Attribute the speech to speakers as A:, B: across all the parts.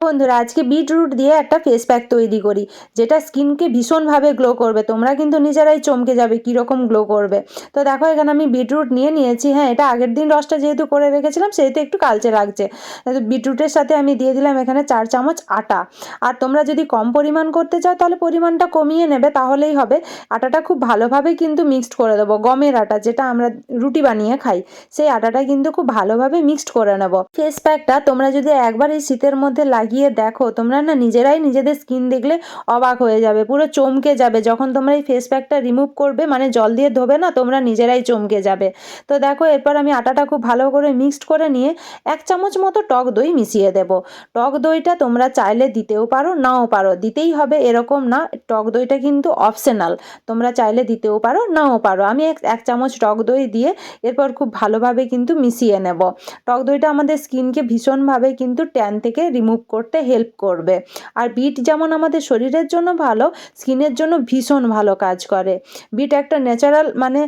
A: বন্ধুরা, আজকে বিটরুট দিয়ে একটা ফেস প্যাক তৈরি করি, যেটা স্কিনকে ভীষণভাবে গ্লো করবে। তোমরা কিন্তু নিজেরাই চমকে যাবে, কীরকম গ্লো করবে। তো দেখো, এখানে আমি বিটরুট নিয়ে নিয়েছি। হ্যাঁ এটা আগের দিন রসটা যেহেতু করে রেখেছিলাম, সেহেতু একটু কালচে লাগছে। বিটরুটের সাথে আমি দিয়ে দিলাম এখানে চার চামচ আটা। আর তোমরা যদি কম পরিমাণ করতে চাও, তাহলে পরিমাণটা কমিয়ে নেবে, তাহলেই হবে। আটাটা খুব ভালোভাবে কিন্তু মিক্সড করে দেবো, গমের আটা, যেটা আমরা রুটি বানিয়ে খাই, সেই আটাটা কিন্তু খুব ভালোভাবে মিক্সড করে নেব। ফেস প্যাকটা তোমরা যদি একবার এই শীতের মধ্যে লাগিয়ে দেখো, তোমরা না নিজেরাই নিজেদের স্কিন দেখলে অবাক হয়ে যাবে, পুরো চমকে যাবে। যখন তোমরা এই ফেস প্যাকটা রিমুভ করবে মানে জল দিয়ে ধোবে না, তোমরা নিজেরাই চমকে যাবে। তো দেখো, এরপর আমি আটাটা খুব ভালো করে মিক্সড করে নিয়ে এক চামচ মতো টক দই মিশিয়ে দেব। টক দইটা তোমরা চাইলে দিতেও পারো, নাও পারো। দিতেই হবে, এরকম না, টক দইটা কিন্তু অপশনাল তোমরা চাইলে দিতেও পারো, নাও পারো। আমি এক চামচ টক দই দিয়ে এরপর খুব ভালোভাবে কিন্তু মিশিয়ে নেব। টক দইটা আমাদের স্কিনকে ভীষণভাবে কিন্তু ট্যান থেকে রিমুভ করতে হেল্প করবে। আর বিট যেমন আমাদের শরীরের জন্য ভালো, স্কিনের জন্য ভীষণ ভালো কাজ করে। বিট একটা ন্যাচারাল মানে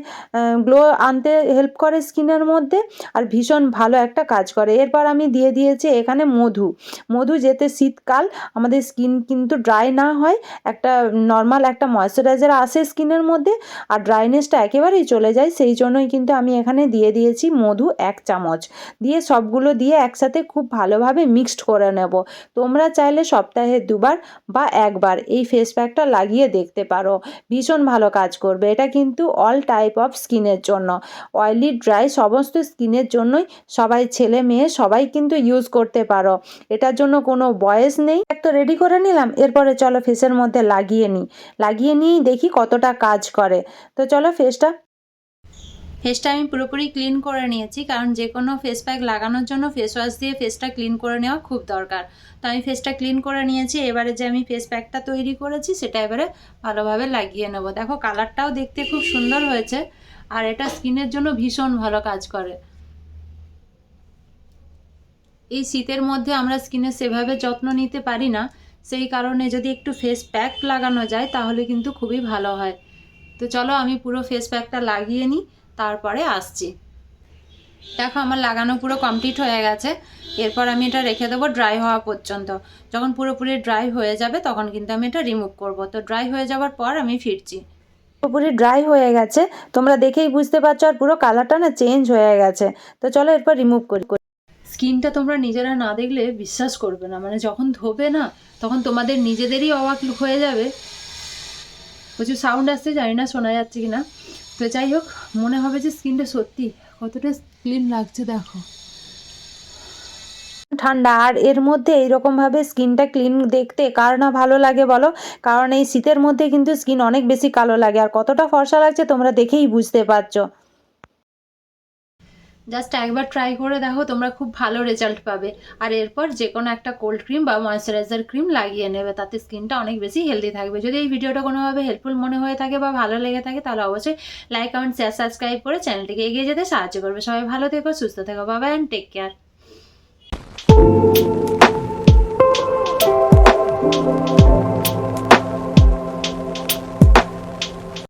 A: গ্লো আনতে হেল্প করে স্কিনের মধ্যে আর ভীষণ ভালো একটা কাজ করে। এরপর আমি দিয়ে দিয়েছি এখানে মধু। মধু যেতে শীতকাল, আমাদের স্কিন কিন্তু ড্রাই না হয়, একটা নর্মাল একটা ময়শ্চারাইজার আসে স্কিনের মধ্যে আর ড্রাইনেসটা একেবারেই চলে যায়। সেই জন্যই কিন্তু আমি এখানে দিয়ে দিয়েছি মধু এক চামচ। দিয়ে সবগুলো দিয়ে একসাথে খুব ভালোভাবে মিক্সড করে নেব। তোমরা চাইলে সপ্তাহে দুবার বা একবার এই ফেস প্যাকটা লাগিয়ে দেখতে পারো। ভীষণ ভালো কাজ করবে। এটা কিন্তু অল টাইপ অফ স্কিনের জন্য। অয়েলি ড্রাই সমস্ত স্কিনের জন্যই সবাই ছেলে মেয়ে সবাই কিন্তু ইউজ করতে পারো। এটার জন্য কোনো বয়স নেই। এক তো রেডি করে নিলাম, এরপরে চলো ফেসের মধ্যে লাগিয়ে নিই। লাগিয়ে নিয়েই দেখি কতটা কাজ করে। তো চলো ফেসটা
B: ফেসটা আমি পুরোপুরি ক্লিন করে নিয়েছি, কারণ যে কোনো ফেস প্যাক লাগানোর জন্য ফেস ওয়াশ দিয়ে ফেসটা ক্লিন করে নেওয়া খুব দরকার। তো আমি ফেসটা ক্লিন করে নিয়েছি, এবারে যে আমি ফেস প্যাকটা তৈরি করেছি, সেটা এবারে ভালোভাবে লাগিয়ে নেব। দেখো কালারটাও দেখতে খুব সুন্দর হয়েছে, আর এটা স্কিনের জন্য ভীষণ ভালো কাজ করে। এই শীতের মধ্যে আমরা স্কিনের সেভাবে যত্ন নিতে পারি না, সেই কারণে যদি একটু ফেস প্যাক লাগানো যায়, তাহলে কিন্তু খুবই ভালো হয়। তো চলো, আমি পুরো ফেস প্যাকটা লাগিয়ে নিই। তারপরে আসছি। দেখো আমার লাগানো পুরো কমপ্লিট হয়ে গেছে। এরপর আমি এটা রেখে দেবো ড্রাই হওয়া পর্যন্ত। যখন পুরোপুরি ড্রাই হয়ে যাবে তখন কিন্তু আমি এটা রিমুভ করব। তো ড্রাই হয়ে যাওয়ার পর আমি ফিরছি।
A: পুরোপুরি ড্রাই হয়ে গেছে। তোমরা দেখেই বুঝতে পারছ আর পুরো কালারটা না চেঞ্জ হয়ে গেছে। তো চলো এরপর রিমুভ করি।
B: স্কিনটা তোমরা নিজেরা না দেখলে বিশ্বাস করবে না। মানে যখন ধোবে না, তখন তোমাদের নিজেদেরই অবাক হয়ে যাবে। প্রচুর সাউন্ড আসছে, জানি না শোনা যাচ্ছে কি না তো যাই হোক, মনে হবে যে স্কিনটা সত্যি কতটা ক্লিন লাগছে, দেখো।
A: ঠান্ডা, আর এর মধ্যে এইরকমভাবে স্কিনটা ক্লিন দেখতে কার না ভালো লাগে বলো? কারণ এই শীতের মধ্যে কিন্তু স্কিন অনেক বেশি কালো লাগে, আর কতটা ফর্সা লাগছে তোমরা দেখেই বুঝতে পারছ।
B: জাস্ট একবার ট্রাই করে দেখো, তোমরা খুব ভালো রেজাল্ট পাবে। আর এরপর যে কোনো একটা কোল্ড ক্রিম বা ময়শ্চারাইজার ক্রিম লাগিয়ে নেবে, তাতে স্কিনটা অনেক বেশি হেলদি থাকবে। যদি এই ভিডিওটা কোনোভাবে হেল্পফুল মনে হয়ে থাকে বা ভালো লেগে থাকে, তাহলে অবশ্যই লাইক কমেন্ট শেয়ার সাবস্ক্রাইব করে চ্যানেলটিকে এগিয়ে যেতে সাহায্য করবে। সবাই ভালো থেকো, সুস্থ থেকো বাবা অ্যান্ড টেক কেয়ার